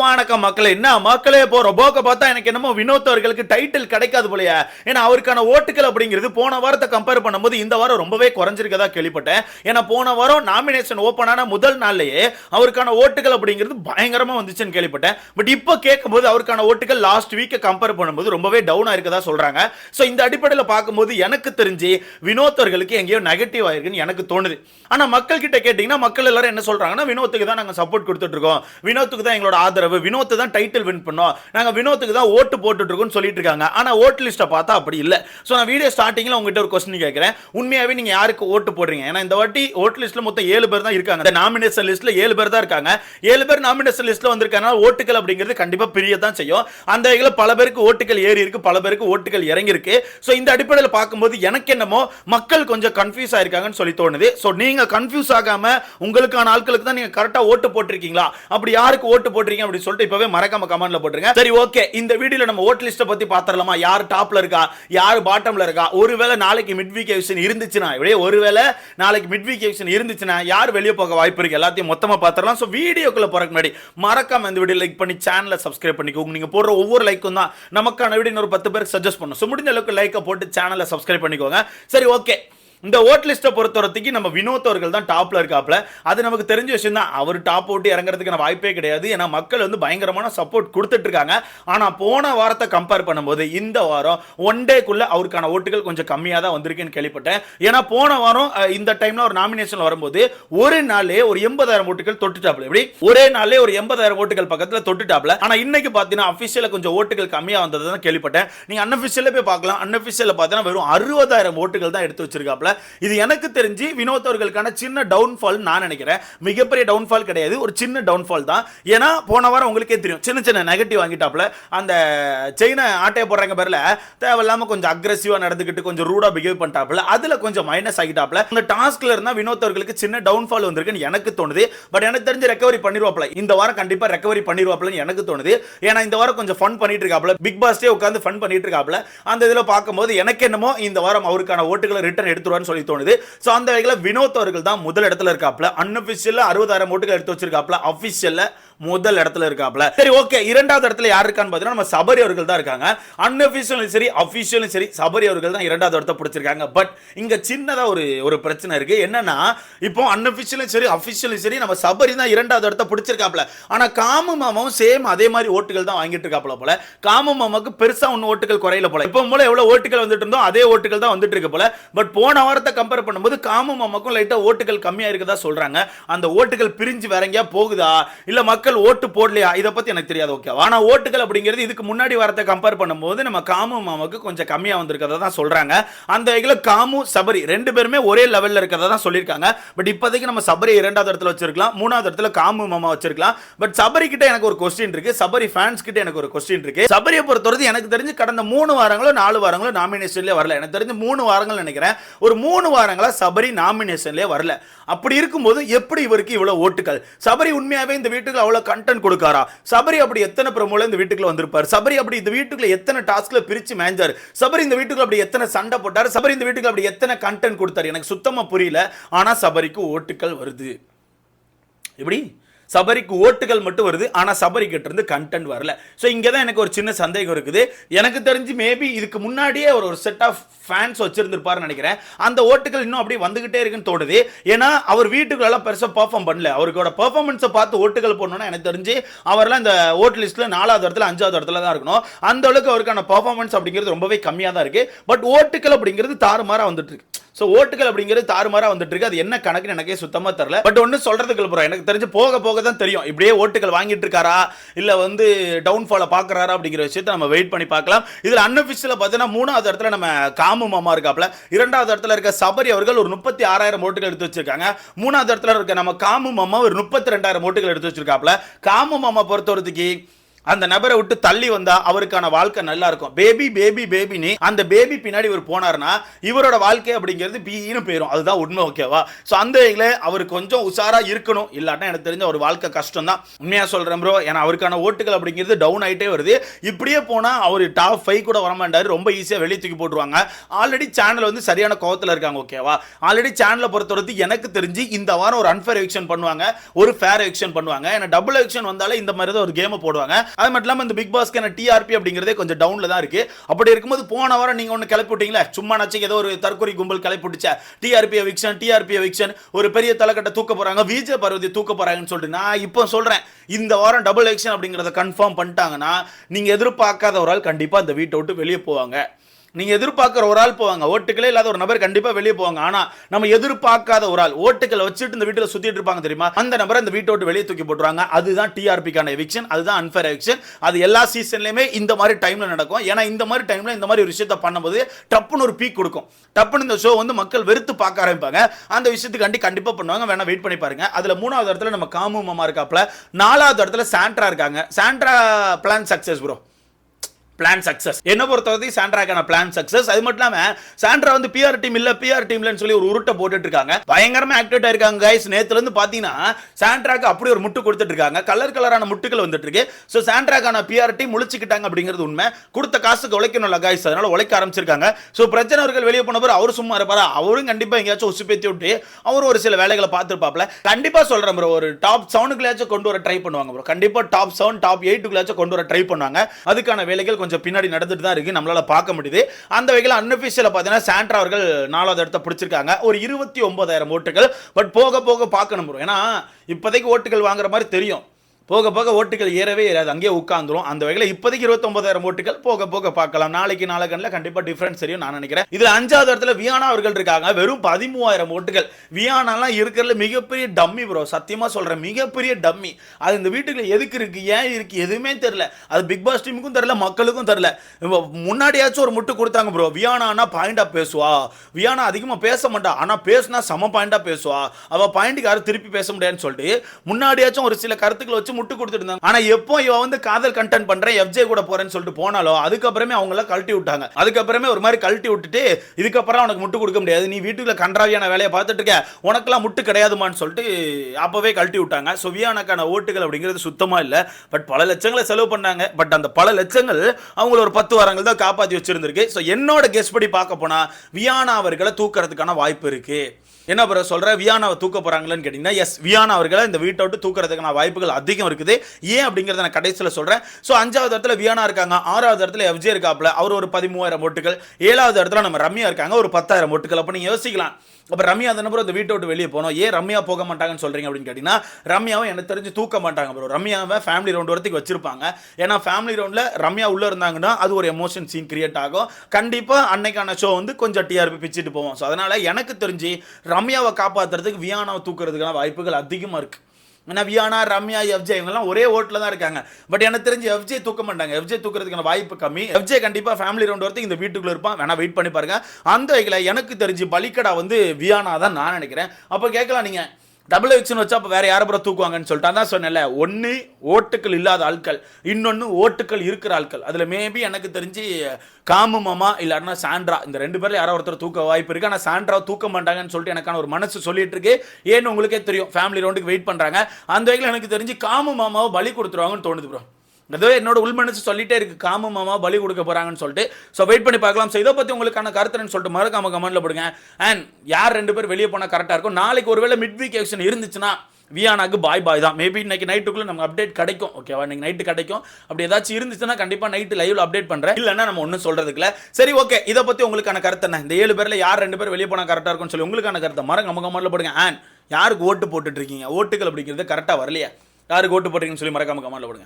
வணக்கம் மக்களே என்ன மக்களே போறோம் போக்க பார்த்தா எனக்கு என்னமோ வினோத் அவர்களுக்கு டைட்டில் கிடைக்காது போலயே. ஏன்னா அவருக்கான ஓட்டுகள் அப்படிங்கிறது போன வாரத்தை கம்பேர் பண்ணும்போது இந்த வாரம் ரொம்பவே குறைஞ்சிருக்கதா கேள்விப்பட்டேன். ஏன்னா போன வாரம் நாமினேஷன் ஓப்பன் ஆன முதல் நாள்லயே அவருக்கான ஓட்டுகள் அப்படிங்கிறது பயங்கரமா வந்துச்சுன்னு கேள்விப்பட்டேன். பட் இப்போ கேட்கும்போது அவருக்கான ஓட்டுகள் லாஸ்ட் வீக்கை கம்பேர் பண்ணும்போது ரொம்பவே டவுன் ஆயிருக்கதா சொல்றாங்க. ஸோ இந்த அடிப்படையில் பார்க்கும்போது எனக்கு தெரிஞ்சு வினோத் அவர்களுக்கு எங்கேயோ நெகட்டிவ் ஆயிருக்குன்னு எனக்கு தோணுது. ஆனா மக்கள் கிட்ட கேட்டீங்கன்னா மக்கள் எல்லாரும் என்ன சொல்றாங்கன்னா வினோத்துக்கு தான் நாங்க சப்போர்ட் கொடுத்துட்டு இருக்கோம். வினோத்துக்கு தான் எங்களோட ஆதரவு வினோத் தான் டைட்டில் வின் பண்ணோம். நாங்க வினோத்துக்கு தான் ஓட்டு போட்டுட்டு இருக்கோம்னு சொல்லிட்டு இருக்காங்க ஆனா ஓட்டு லிஸ்ட்டை பார்த்தா அப்படி இல்லை. ஸோ நான் வீடியோ ஸ்டார்டிங்ல உங்ககிட்ட ஒரு கொஸ்டின் கேட்கிறேன் உண்மையாவே நீங்க யாருக்கு ஓட்டு போடுறீங்க? ஏன்னா இந்த வாட்டி ஓட்டு லிஸ்ட்ல மொத்தம் ஏழு பேர் தான் இருக்காங்க. இந்த நாமினேஷன் லிஸ்ட்ல ஏழு பேர் தான் இருக்காங்க. ஏழு பேர் நாமினேஷன் லிஸ்ட்ல வந்திருக்காங்க ஓட்டுகள் அப்படிங்கிறது கண்டிப்பா பிரிய தான் செய்யும். அந்த வகையில் பல பேருக்கு ஓட்டுகள் ஏறி இருக்கு பல பேருக்கு ஓட்டுகள் இறங்கி இருக்கு இந்த அடிப்படையில் பார்க்கும்போது எனக்கு என்னமோ மக்கள் கொஞ்சம் கன்ஃபியூஸ் ஆயிருக்காங்கன்னு சொல்லி தோணுது. ஸோ நீங்க கன்ஃபியூஸ் ஆகாம உங்களுக்கான ஆட்களுக்கு தான் நீங்க கரெக்டாக ஓட்டு போட்டிருக்கீங்களா? அப்படி யாருக்கு ஓட்டு போட்டிருக்கீங்க அப்படி சொல்லிட்டு இப்பவே மறக்காம கமெண்ட்ல போட்டுருங்க. சரி ஓகே. இந்த வீடியோல நம்ம ஓட் லிஸ்ட்டை பத்தி பாத்திரலாமா? யார் டாப்ல இருக்கா? யார் பாட்டம்ல இருக்கா? ஒருவேளை நாளைக்கு மிட் வீக் எவிஷன் இருந்துச்சுன்னா இப்படியே ஒருவேளை நாளைக்கு மிட் வீக் எவிஷன் இருந்துச்சுன்னா யார் வெளியே போக வாய்ப்பு இருக்கு? எல்லாத்தையும் மொத்தமா பாத்திரலாம். சோ வீடியோக்குள்ள போறதுக்கு முன்னாடி மறக்காம இந்த வீடியோ லைக் பண்ணி சேனலை சப்ஸ்கிரைப் பண்ணிக்கோங்க. நீங்க போடுற ஒவ்வொரு லைக்கும் தான். நமக்கான வீடியோ ஒரு பத்து பேருக்கு சஜஸ்ட் பண்ணும். ஸோ முடிஞ்ச அளவுக்கு லைக்கை போட்டு சேனலை சப்ஸ்கிரைப் பண்ணிக்கோங்க. சரி ஓகே. இந்த ஓட் லிஸ்ட்டை பொறுத்தவரத்துக்கு நம்ம வினோத் அவர்கள் தான் டாப்ல இருக்காப்ல. அது நமக்கு தெரிஞ்ச விஷயம் தான் அவர் டாப் ஓட்டு இறங்குறதுக்கான வாய்ப்பே கிடையாது. ஏன்னா மக்கள் வந்து பயங்கரமான சப்போர்ட் கொடுத்துட்டு இருக்காங்க. ஆனா போன வாரத்தை கம்பேர் பண்ணும்போது இந்த வாரம் ஒன் டேக்குள்ள அவருக்கான ஓட்டுகள் கொஞ்சம் கம்மியாக தான் வந்திருக்குன்னு கேள்விப்பட்டேன். ஏன்னா போன வாரம் இந்த டைம்ல ஒரு நாமினேஷன் வரும்போது ஒரு நாளே ஒரு எண்பதாயிரம் ஓட்டுகள் தொட்டுட்டாப்ல. எப்படி? ஒரே நாளே ஒரு எண்பதாயிரம் ஓட்டுகள் பக்கத்தில் தொட்டுட்டாப்ல. ஆனா இன்னைக்கு பார்த்தீங்கன்னா அஃபிஷியல கொஞ்சம் ஓட்டுகள் கம்மியாக வந்தது தான் கேள்விப்பட்டேன். நீங்க அன்அபிஷியல போய் பார்க்கலாம். அன்அபிஷியல பார்த்தீங்கன்னா வெறும் அறுபதாயிரம் ஓட்டுகள் தான் எடுத்து வச்சிருக்காப்ல. இது எனக்கு தெரிஞ்சு வினோத் அவர்களுக்கான சின்ன டவுன்ஃபால் நான் நினைக்கிறேன். மிகப்பெரிய டவுன்ஃபால் கிடையாது. ஒரு சின்ன டவுன்ஃபால் தான். ஏன்னா போன வாரம் உங்களுக்கே தெரியும். சின்ன சின்ன நெகட்டிவ் வாங்கிட்டாப்ல அந்த செயினை ஆட்டையை போடுறாங்க பேரில். தேவையில்லாமல் கொஞ்சம் அக்ரெசிவாக நடந்துக்கிட்டு கொஞ்சம் ரூடா பிஹேவ் பண்ணிட்டாப்ல அதுல கொஞ்சம் மைனஸ் ஆகிட்டாப்ல அந்த டாஸ்க்ல இருந்தால் வினோத் அவர்களுக்கு சின்ன டவுன்ஃபால் வந்திருக்குன்னு எனக்கு தோணுது. பட் எனக்கு தெரிஞ்சு ரெக்கவரி பண்ணிடுவாப்ல இந்த வாரம் கண்டிப்பா ரெக்கவரி பண்ணிடுவாப்லன்னு எனக்கு தோணுது. ஏன்னா இந்த வாரம் கொஞ்சம் ஃபன் பண்ணிட்டு இருக்காப்ல பிக் பாஸ்டே உட்காந்து ஃபன் பண்ணிட்டு இருக்காப்ல அந்த இதில் பார்க்கும்போது எனக்கு என்னமோ இந்த வாரம் அவருக்கான ஓட்டுகளை ரிட்டர்ன் எடுத்துருவான்னு சொல்லி தோணுது. சோ அந்த வகையில் வினோத் அவர்கள் தான் முதல் இடத்துல இருக்காப்ல அன்அஃபிஷியலில் அறுபதாயிரம் ஓட்டுகள் எடுத்து வச்சிருக்காப்ல அஃபிஷியலில் முதல் இடத்துல இருக்காப்ல. சரி ஓகே. இரண்டாவது இடத்துல யார் இருக்கான்னு பார்த்தீங்கன்னா நம்ம சபரி அவர்கள் தான் இருக்காங்க. அன்அஃபிஷியலும் சரி அஃபிஷியலும் சரி சபரி அவர்கள் தான் இரண்டாவது இடத்தை பிடிச்சிருக்காங்க. பட் இங்கே சின்னதாக ஒரு ஒரு பிரச்சனை இருக்குது என்னன்னா இப்போ அன்அஃபிஷியலும் சரி அஃபிஷியலும் சரி நம்ம சபரி தான் இரண்டாவது இடத்த பிடிச்சிருக்காப்ல. ஆனால் காமு மாமாவும் சேம் அதே மாதிரி ஓட்டுகள் தான் வாங்கிட்டு இருக்காப்ல போல. காமு மாமாவுக்கு பெருசாக ஒன்று ஓட்டுகள் குறையல போல. இப்போ மூலம் எவ்வளோ ஓட்டுகள் வந்துட்டு இருந்தோம் அதே ஓட்டுகள் தான் வந்துட்டு இருக்கு போல. பட் போன வாரத்தை கம்பேர் பண்ணும்போது காமு மாமாக்கும் லைட்டாக ஓட்டுகள் கம்மியாக இருக்கதா சொல்கிறாங்க அந்த ஓட்டுகள் பிரிஞ்சு வேற எங்கேயா போகுதா? இல்லை மக்கள் ஓட்டு போடலையா? இதை பத்தி எனக்கு தெரியாது ஓகே ஆனா ஓட்டுகள் அப்படிங்கிறது இதுக்கு முன்னாடி வாரத்தை கம்பேர் பண்ணும்போது நம்ம காமு மாமாவுக்கு கொஞ்சம் கம்மியா வந்திருக்கிறதா தான் சொல்றாங்க. அந்த வகையில் காமு சபரி ரெண்டு பேருமே ஒரே லெவல்ல இருக்கிறதா தான் சொல்லியிருக்காங்க. பட் இப்போதைக்கு நம்ம சபரி இரண்டாவது இடத்துல வச்சிருக்கலாம் மூணாவது இடத்துல காமு மாமா வச்சிருக்கலாம். பட் சபரி கிட்ட எனக்கு ஒரு கொஸ்டின் இருக்கு சபரி ஃபேன்ஸ் கிட்ட எனக்கு ஒரு கொஸ்டின் இருக்கு. சபரியை பொறுத்தவரை எனக்கு தெரிஞ்சு கடந்த மூணு வாரங்களோ நாலு வாரங்களோ நாமினேஷன்லேயே வரல. எனக்கு தெரிஞ்சு மூணு வாரங்கள் நினைக்கிறேன். ஒரு மூணு வாரங்களாக சபரி நாமினேஷன்லேயே வரல. அப்படி இருக்கும்போது எப்படி இவருக்கு இவ்வளவு ஓட்டுகள்? சபரி உண்மையாவே இந்த வீட்டுக்கு அவ்வளோ அவ்வளவு கண்டென்ட் கொடுக்காரா? சபரி அப்படி எத்தனை பிரமோல இந்த வீட்டுக்குள்ள வந்திருப்பார்? சபரி அப்படி இந்த வீட்டுக்குள்ள எத்தனை டாஸ்க்ல பிரிச்சு மேஞ்சார்? சபரி இந்த வீட்டுக்குள்ள அப்படி எத்தனை சண்டை போட்டார்? சபரி இந்த வீட்டுக்கு அப்படி எத்தனை கண்டென்ட் கொடுத்தாரு? எனக்கு சுத்தமா புரியல. ஆனா சபரிக்கு ஓட்டுகள் வருது. எப்படி? சபரிக்கு ஓட்டுகள் மட்டும் வருது ஆனால் சபரிக்கிட்ட இருந்து கண்டென்ட் வரல. ஸோ இங்கே தான் எனக்கு ஒரு சின்ன சந்தேகம் இருக்குது. எனக்கு தெரிஞ்சு மேபி இதுக்கு முன்னாடியே அவர் ஒரு செட் ஆஃப் ஃபேன்ஸ் வச்சிருந்திருப்பாருன்னு நினைக்கிறேன். அந்த ஓட்டுகள் இன்னும் அப்படியே வந்துகிட்டே இருக்குன்னு தோணுது. ஏன்னா அவர் வீட்டுக்குள்ளெல்லாம் பெருசாக பெர்ஃபார்ம் பண்ணல. அவருக்கோட பர்ஃபார்மன்ஸை பார்த்து ஓட்டுகள் போடணும்னா எனக்கு தெரிஞ்சு அவர்லாம் இந்த ஓட்டு லிஸ்ட்டில் நாலாவது இடத்துல அஞ்சாவது இடத்துல தான் இருக்கணும். அந்த அளவுக்கு அவருக்கான பர்ஃபார்மன்ஸ் அப்படிங்கிறது ரொம்பவே கம்மியாக தான் இருக்குது பட் ஓட்டுகள் அப்படிங்கிறது தாறுமாறாக வந்துட்டு இருக்கு. ஸோ ஓட்டுகள் அப்படிங்கிறது தாறுமாறாக வந்துட்டு இருக்கு அது என்ன கணக்குன்னு எனக்கே சுத்தமாக தெரில பட் ஒன்று சொல்கிறதுக்கு அப்புறம் எனக்கு தெரிஞ்சு போக போக தான் தெரியும். இப்படியே ஓட்டுகள் வாங்கிட்டு இருக்காரா? இல்லை வந்து டவுன்ஃபாலை பார்க்குறாரா அப்படிங்கிற விஷயத்தை நம்ம வெயிட் பண்ணி பார்க்கலாம். இதில் அன்அபிஷியல பார்த்தீங்கன்னா மூணாவது இடத்துல நம்ம காமு மாமா இருக்காப்ல இரண்டாவது இடத்துல இருக்க சபரி அவர்கள் ஒரு முப்பத்தி ஆறாயிரம் ஓட்டுகள் எடுத்து வச்சிருக்காங்க. மூணாவது இடத்துல இருக்க நம்ம காமு மாமா ஒரு முப்பத்தி ரெண்டாயிரம் ஓட்டுகள் எடுத்து வச்சிருக்காப்ல காமு மாமா பொறுத்தவரத்துக்கு அந்த நபரை விட்டு தள்ளி வந்தா அவருக்கான வாழ்க்கை நல்லா இருக்கும். பேபி பேபி பேபின்னு அந்த பேபி பின்னாடி இவர் போனார்னா இவரோட வாழ்க்கை அப்படிங்கிறது பீன்னு போயிடும் அதுதான் உண்மை ஓகேவா ஸோ அந்த வகையில் அவர் கொஞ்சம் உஷாரா இருக்கணும். இல்லாட்டா எனக்கு தெரிஞ்ச ஒரு வாழ்க்கை கஷ்டம் தான் உண்மையா சொல்றேன் ப்ரோ ஏன்னா அவருக்கான ஓட்டுகள் அப்படிங்கிறது டவுன் ஆயிட்டே வருது. இப்படியே போனா அவர் டாப் ஃபைவ் கூட வரமாட்டார். ரொம்ப ஈஸியா வெளியே தூக்கி போட்டுருவாங்க. ஆல்ரெடி சேனல் வந்து சரியான கோவத்தில் இருக்காங்க ஓகேவா ஆல்ரெடி சேனலை பொறுத்தவரைக்கும் எனக்கு தெரிஞ்சு இந்த வாரம் ஒரு அன்ஃபேர் எவிக்ஷன் பண்ணுவாங்க. ஒரு ஃபேர் எவிக்ஷன் பண்ணுவாங்க. ஏன்னா டபுள் எவிக்ஷன் வந்தாலே இந்த மாதிரி தான் ஒரு கேமை போடுவாங்க. அது மட்டும் இல்லாமல் இந்த பிக் பாஸ்க்கான டிஆர்பி அப்படிங்கிறதே கொஞ்சம் டவுனில் தான் இருக்குது அப்படி இருக்கும்போது போன வாரம் நீங்கள் ஒன்று கிளப்பி விட்டீங்களே? சும்மா நச்சு ஏதோ ஒரு தற்கொலை கும்பல் கிளப்பி விட்டுச்சா டிஆர்பி எவிக்ஷன் டிஆர்பி எவிக்ஷன் ஒரு பெரிய தலைக்கட்டை தூக்க போகிறாங்க விஜய பார்வதி தூக்க போகிறாங்கன்னு சொல்லிட்டு நான் இப்போ சொல்கிறேன் இந்த வாரம் டபுள் எவிக்ஷன் அப்படிங்கிறத கன்ஃபார்ம் பண்ணிட்டாங்கன்னா நீங்கள் எதிர்பார்க்காத ஒரு ஆள் கண்டிப்பாக அந்த வீட்டை விட்டு வெளியே போவாங்க. நீங்கள் எதிர்பார்க்குற ஒரு ஆள் போவாங்க. ஓட்டுகளே இல்லாத ஒரு நபர் கண்டிப்பாக வெளியே போவாங்க. ஆனால் நம்ம எதிர்பார்க்காத ஒரு ஆள் ஓட்டுகளை வச்சுட்டு இந்த வீட்டில் சுற்றிட்டு இருப்பாங்க தெரியுமா? அந்த நபரை இந்த வீட்டை விட்டு வெளியே தூக்கி போட்டுருவாங்க. அதுதான் டிஆர்பிக்கான எவிக்ஷன் அதுதான் அன்ஃபேர் எவிக்ஷன் அது எல்லா சீசன்லையுமே இந்த மாதிரி டைமில் நடக்கும். ஏன்னா இந்த மாதிரி டைமில் இந்த மாதிரி ஒரு விஷயத்த பண்ணும்போது டப்புன்னு ஒரு பீக் கொடுக்கும். டப்புன்னு இந்த ஷோ வந்து மக்கள் வெறுத்து பார்க்க ஆரம்பிப்பாங்க. அந்த விஷயத்துக்காண்டி கண்டிப்பாக பண்ணுவாங்க. வேணா வெயிட் பண்ணி பாருங்க. அதில் மூணாவது இடத்துல நம்ம காமு மாமா இருக்காப்ல நாலாவது இடத்துல சாண்ட்ரா இருக்காங்க. Sandra plan success bro plan success என்ன பொறுத்தவரை சாண்ட்ராக்கான பிளான் சக்சஸ் அது மட்டும் இல்லாம சாண்ட்ரா வந்து பிஆர் டீம் இல்ல பிஆர் டீம்லன்னு சொல்லி ஒரு உருட்டை போட்டுட்டு இருக்காங்க. பயங்கரமா ஆக்டிவேட் ஆயிருக்காங்க கைஸ் நேத்துல இருந்து பாத்தீங்கன்னா சாண்ட்ராக்கு அப்படி ஒரு முட்டு கொடுத்துட்டு இருக்காங்க. கலர் கலரான முட்டுகள் வந்துட்டு இருக்கு. ஸோ சாண்ட்ராக்கான பிஆர் டீம் முழிச்சுக்கிட்டாங்க அப்படிங்கிறது உண்மை. கொடுத்த காசுக்கு உழைக்கணும்ல கைஸ் அதனால உழைக்க ஆரம்பிச்சிருக்காங்க. ஸோ பிரச்சனை அவர்கள் வெளியே போனவர் அவர் சும்மா இருப்பார்? அவரும் கண்டிப்பா எங்கேயாச்சும் உசுப்பேத்தி விட்டு அவரும் ஒரு சில வேலைகளை பார்த்துருப்பாப்ல கண்டிப்பா சொல்றேன் ப்ரோ ஒரு டாப் செவனுக்குள்ளாச்சும் கொண்டு வர ட்ரை பண்ணுவாங்க ப்ரோ கண்டிப்பா டாப் செவன் டாப் எயிட்டுக்குள்ளாச்சும் கொண்டு வர ட்ரை பண்ணுவாங்க. அதுக்கான வேலைகள் கொஞ்சம் பின்னாடி நடந்துட்டு தான் இருக்கு. நம்மளால பார்க்க முடியுது. அந்த வகையில் அன்அஃபிஷியல் பார்த்தீங்கன்னா சாண்ட்ரா அவர்கள் நாலாவது இடத்த பிடிச்சிருக்காங்க. ஒரு இருபத்தி ஒன்பதாயிரம் ஓட்டுகள். பட் போக போக பார்க்கணும் ஏன்னா இப்போதைக்கு ஓட்டுகள் வாங்குற மாதிரி தெரியும். போக போக ஓட்டுகள் ஏறவே ஏறாது. அங்கேயே உட்காந்துரும் அந்த வகையில் இப்போதைக்கு இருபத்தொன்பதாயிரம் ஓட்டுகள் போக போக பார்க்கலாம். நாளைக்கு நாளைக்கண்ணில் கண்டிப்பாக டிஃபரன்ஸ் தெரியும் நான் நினைக்கிறேன். இதில் அஞ்சாவது இடத்துல வியானா அவர்கள் இருக்காங்க. வெறும் பதிமூவாயிரம் ஓட்டுகள். வியானாலாம் இருக்கிறதுல மிகப்பெரிய டம்மி ப்ரோ சத்தியமாக சொல்கிறேன் மிகப்பெரிய டம்மி. அது இந்த வீட்டுக்குள்ள எதுக்கு இருக்கு? ஏன் இருக்கு? எதுவுமே தெரில அது பிக் பாஸ் டீமுக்கும் தெரில மக்களுக்கும் தெரில முன்னாடியாச்சும் ஒரு முட்டு கொடுத்தாங்க ப்ரோ வியானானா பாயிண்டாக பேசுவா? வியானா அதிகமாக பேச மாட்டா. ஆனால் பேசுனா சம பாயிண்டாக பேசுவா. அவள் பாயிண்ட்டுக்கு யாரும் திருப்பி பேச முடியாதுன்னு சொல்லிட்டு முன்னாடியாச்சும் ஒரு சில கருத்துக்களை வச்சு முட்டு கொடுத்துட்டு இருந்தாங்க எப்போ இவ வந்து காதல் கண்டென்ட் பண்றேன் எஃப்ஜே கூட போறேன்னு சொல்லிட்டு போனாலோ அதுக்கப்புறமே அவங்கள கழட்டி விட்டாங்க. அதுக்கப்புறமே ஒரு மாதிரி கழட்டி விட்டுட்டு இதுக்கப்புறம் உனக்கு முட்டு கொடுக்க முடியாது. நீ வீட்டுக்குள்ள கன்றாவியான வேலையை பார்த்துட்டு இருக்க உனக்கெல்லாம் முட்டு கிடையாதுமான்னு சொல்லிட்டு அப்பவே கழட்டி விட்டாங்க. ஸோ வியானாக்கான ஓட்டுகள் அப்படிங்கிறது சுத்தமா இல்லை. பட் பல லட்சங்களை செலவு பண்ணாங்க. பட் அந்த பல லட்சங்கள் அவங்கள ஒரு பத்து வாரங்கள் தான் காப்பாற்றி வச்சிருந்திருக்கு. ஸோ என்னோட கெஸ் படி பார்க்க போனா வியானா அவர்களை தூக்கிறதுக்கான வாய்ப்பு இருக்கு. என்ன ப்ரோ சொல்கிற வியானாவை தூக்க போகிறாங்களேன்னு கேட்டிங்கன்னா எஸ் வியானா அவர்களை இந்த வீட்டை விட்டு தூக்குறதுக்கான வாய்ப்புகள் அதிகம் இருக்குது. ஏன் அப்படிங்கிறத நான் கடைசியில் சொல்கிறேன் ஸோ அஞ்சாவது இடத்துல வியானா இருக்காங்க. ஆறாவது இடத்துல எஃப்ஜே இருக்காப்ல அவர் ஒரு பதிமூவாயிரம் ஓட்டுகள். ஏழாவது இடத்துல நம்ம ரம்யா இருக்காங்க. ஒரு பத்தாயிரம் ஓட்டுகள். அப்போ நீங்கள் யோசிக்கலாம். அப்போ ரம்யா அந்த நம்பர் இந்த வீட்டை விட்டு வெளியே போனோம். ஏன் ரம்யா போக மாட்டாங்கன்னு சொல்கிறீங்க அப்படின்னு கேட்டிங்கன்னா ரம்யாவை எனக்கு தெரிஞ்சு தூக்க மாட்டாங்க ப்ரோ ரம்யாவை ஃபேமிலி ரவுண்ட் வரத்துக்கு வச்சிருப்பாங்க. ஏன்னா ஃபேமிலி ரவுண்டில் ரம்யா உள்ளே இருந்தாங்கன்னா அது ஒரு எமோஷன் சீன் கிரியேட் ஆகும். கண்டிப்பாக அன்னைக்கான ஷோ வந்து கொஞ்சம் டிஆர்பி பிச்சுட்டு போவோம். ஸோ அதனால் எனக்கு தெரிஞ்சு ரம்யாவை காப்பாற்றுறதுக்கு வியானாவை தூக்குறதுக்கான வாய்ப்புகள் அதிகமாக இருக்குது ஏன்னா வியானா ரம்யா எஃப்ஜே இவங்கெல்லாம் ஒரே ஓட்டில் தான் இருக்காங்க. பட் எனக்கு தெரிஞ்சு எஃப்ஜே தூக்க மாட்டாங்க. எஃப்ஜே தூக்குறதுக்கான வாய்ப்பு கம்மி. எஃப்ஜே கண்டிப்பாக ஃபேமிலி ரவுண்ட் வரதுக்கு இந்த வீட்டுக்குள்ள இருப்பான். வேணா வெயிட் பண்ணி பாருங்க. அந்த வகையில் எனக்கு தெரிஞ்சு பலிக்கடா வந்து வியானா தான் நான் நினைக்கிறேன். அப்போ கேட்கலாம் நீங்கள் டபுள் எக்ஷன் வச்சா அப்போ வேறு யாரை தூக்குவாங்கன்னு சொல்லிட்டு அதான் சொன்னேன்ல. ஒன்று ஓட்டுக்கள் இல்லாத ஆட்கள். இன்னொன்று ஓட்டுக்கள் இருக்கிற ஆட்கள். அதில் மேபி எனக்கு தெரிஞ்சு காமு மாமா இல்லைன்னா சாண்ட்ரா. இந்த ரெண்டு பேரில் யாரோ ஒருத்தர் தூக்க வாய்ப்பு இருக்குது ஆனால் சாண்ட்ரா தூக்க மாட்டாங்கன்னு சொல்லிட்டு எனக்கான ஒரு மனசு சொல்லிட்டு இருக்கு. ஏன்னு உங்களுக்கே தெரியும். ஃபேமிலி ரவுண்டுக்கு வெயிட் பண்ணுறாங்க அந்த வகையில் எனக்கு தெரிஞ்சு காமு மாமாவை பலி கொடுத்துருவாங்கன்னு தோணுது ப்ரோ ஏதோ என்னோட உள் மனசு சொல்லிட்டே இருக்கு. காமு மாமா பலி கொடுக்க போகிறாங்கன்னு சொல்லிட்டு. ஸோ வெயிட் பண்ணி பார்க்கலாம். ஸோ இதை பற்றி உங்களுக்கான கருத்துன்னு சொல்லிட்டு மறக்காம கமெண்ட்ல போடுங்க. அண்ட் யார் ரெண்டு பேர் வெளியே போனால் கரெக்டாக இருக்கும்? நாளைக்கு ஒருவேளை மிட் வீக் ஆக்ஷன் இருந்துச்சுன்னா வியானாக்கு பாய் பாய் தான். மேபி இன்னைக்கு நைட்டுக்குள்ளே நமக்கு அப்டேட் கிடைக்கும். ஓகேவா இன்னைக்கு நைட்டு கிடைக்கும். அப்படி ஏதாச்சும் இருந்துச்சுன்னா கண்டிப்பாக நைட்டு லைவ்ல அப்டேட் பண்ணுறேன் இல்லைன்னா நம்ம ஒன்றும் சொல்கிறதுக்குல சரி ஓகே இதை பற்றி உங்களுக்கான கருத்து என்ன? இந்த ஏழு பேரில் யார் ரெண்டு பேர் வெளியே போனால் கரெக்டாக இருக்கும்னு சொல்லி உங்களுக்கான கருத்தை மறக்காம கமெண்ட்ல போடுங்க. அண்ட் யாருக்கு ஓட்டு போட்டுட்டு இருக்கீங்க? ஓட்டுகள் அப்படிங்கிறது கரெக்டாக வரலையா. யாருக்கு ஓட்டு போட்டீங்கன்னு சொல்லி மறக்காம கமெண்ட்ல போடுங்க.